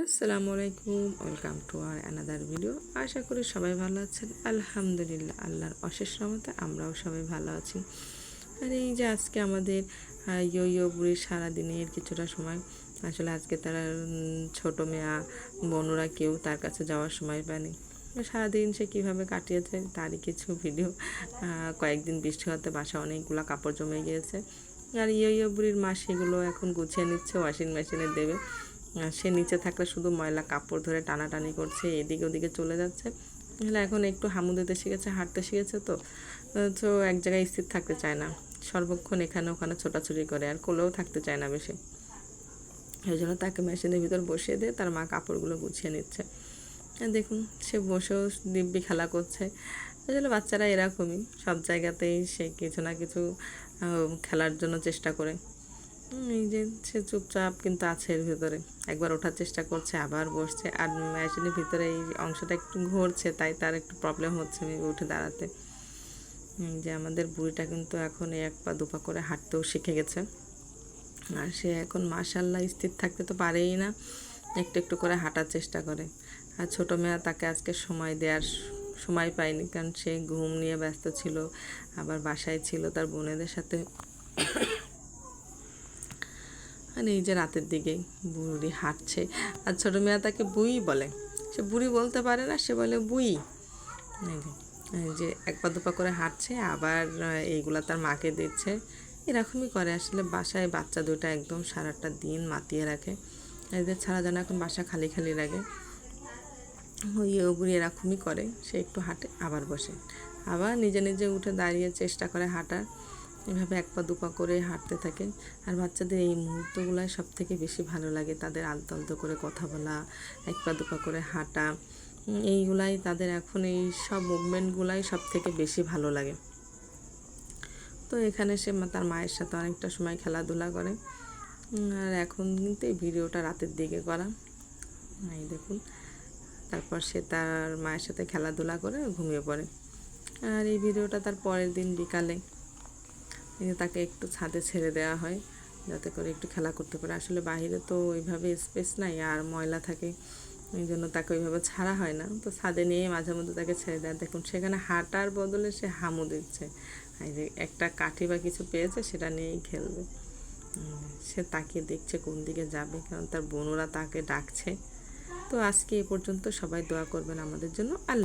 আসসালামু আলাইকুম welcome to our another video. আশা করি সবাই ভালো আছেন। আলহামদুলিল্লাহ, আল্লাহর অশেষ রহমতে আমরাও সবাই ভালো আছি। আর এই যে আজকে আমাদের ইয়ো ইয়ো বুড়ির সারাদিনের কিছুটা সময়, আসলে আজকে তারা ছোট মেয়া বনুরা কেউ তার কাছে যাওয়ার সময় পায়নি। সারাদিন সে কীভাবে কাটিয়েছে তারই কিছু ভিডিও। কয়েকদিন বৃষ্টি হতে বাসা অনেকগুলো কাপড় জমে গিয়েছে। আর ইয়ো ইয়ো বুড়ির মা সেগুলো এখন গুছিয়ে নিচ্ছে ওয়াশিং মেশিনে দেবে। সে নিচে থাকলে শুধু ময়লা কাপড় ধরে টানাটানি করছে, এদিকে ওদিকে চলে যাচ্ছে। তাহলে এখন একটু হামু দিতে শিখেছে, হাঁটতে শিখেছে তো। তো এক জায়গায় স্থির থাকতে চায় না। সর্বক্ষণ এখানে ওখানে ছোটাছুটি করে, আর কোলেও থাকতে চায় না বেশি। এই জন্য তাকে মেশিনের ভিতর বসিয়ে দিয়ে তার মা কাপড়গুলো গুছিয়ে নিচ্ছে। দেখুন, সে বসেও দিব্যি খেলা করছে। আসলে বাচ্চারা এরকমই, সব জায়গাতেই সে কিছু না কিছু খেলার জন্য চেষ্টা করে। এই যে সে চুপচাপ কিন্তু আছে এর ভিতরে। একবার ওঠার চেষ্টা করছে, আবার বসছে, আর মেশিনের ভিতরে এই অংশটা একটু ঘুরছে, তাই তার একটু প্রবলেম হচ্ছে মেবি উঠে দাঁড়াতে। যে আমাদের বুড়িটা কিন্তু এখন এক পা দুপা করে হাঁটতেও শিখে গেছে। আর সে এখন মাশাল্লাহ স্থির থাকতে তো পারেই না, একটু একটু করে হাঁটার চেষ্টা করে। আর ছোটো মেয়া তাকে আজকে সময় দেওয়ার সময় পায়নি, কারণ সে ঘুম নিয়ে ব্যস্ত ছিল, আবার বাসায় ছিল, তার বোনেদের সাথে আর এই যে রাতের দিকে বুড়ি হাঁটছে। আর ছোটো মেয়েরা তাকে বুই বলে। সে বুড়ি বলতে পারে না, সে বলে বুই। যে, এই যে এক পা দুপা করে হাঁটছে, আবার এইগুলা তার মাকে দিচ্ছে। এরকমই করে আসলে বাসায় বাচ্চা দুটো একদম সারাটা দিন মাতিয়ে রাখে। এদের ছাড়া যেন এখন বাসা খালি খালি লাগে। ওই বুড়ি এরকমই করে। সে একটু হাঁটে, আবার বসে। আবার নিজে নিজে উঠে দাঁড়িয়ে চেষ্টা করে হাঁটার। এভাবে এক পা দুপা করে হাঁটতে থাকে আর বাচ্চাদের এই মুহূর্তগুলাই সব থেকে বেশি ভালো লাগে তাদের আলতো আলতো করে কথা বলা, এক পা দুপা করে হাঁটা। এইগুলাই তাদের এখন এই সব মুভমেন্টগুলাই সব থেকে বেশি ভালো লাগে। তো এখানে সে তার মায়ের সাথে অনেকটা সময় খেলাধুলা করে। আর এখন কিন্তু এই ভিডিওটা রাতের দিকে করা। এই দেখুন, তারপর সে তার মায়ের সাথে খেলাধুলা করে ঘুমিয়ে পড়ে। আর এই ভিডিওটা তার পরের দিন বিকালে। তাকে একটু ছাদে ছেড়ে দেওয়া হয়, যাতে করে একটু খেলা করতে পারে। আসলে বাইরে তো ওইভাবে স্পেস নাই, আর ময়লা থাকে এই জন্য তাকে ওইভাবে ছাড়া হয় না। তো ছাদে নিয়ে মাঝে মধ্যে তাকে ছেড়ে দেয়। দেখুন, সেখানে হাঁটার বদলে সে হামু দিচ্ছে। যে একটা কাঠি বা কিছু পেয়েছে, সেটা নিয়েই খেলবে। সে তাকিয়ে দেখছে কোন দিকে যাবে, কারণ তার বোনরা তাকে ডাকছে। তো আজকে এ পর্যন্ত সবাই দোয়া করবেন আমাদের জন্য। আল্লাহ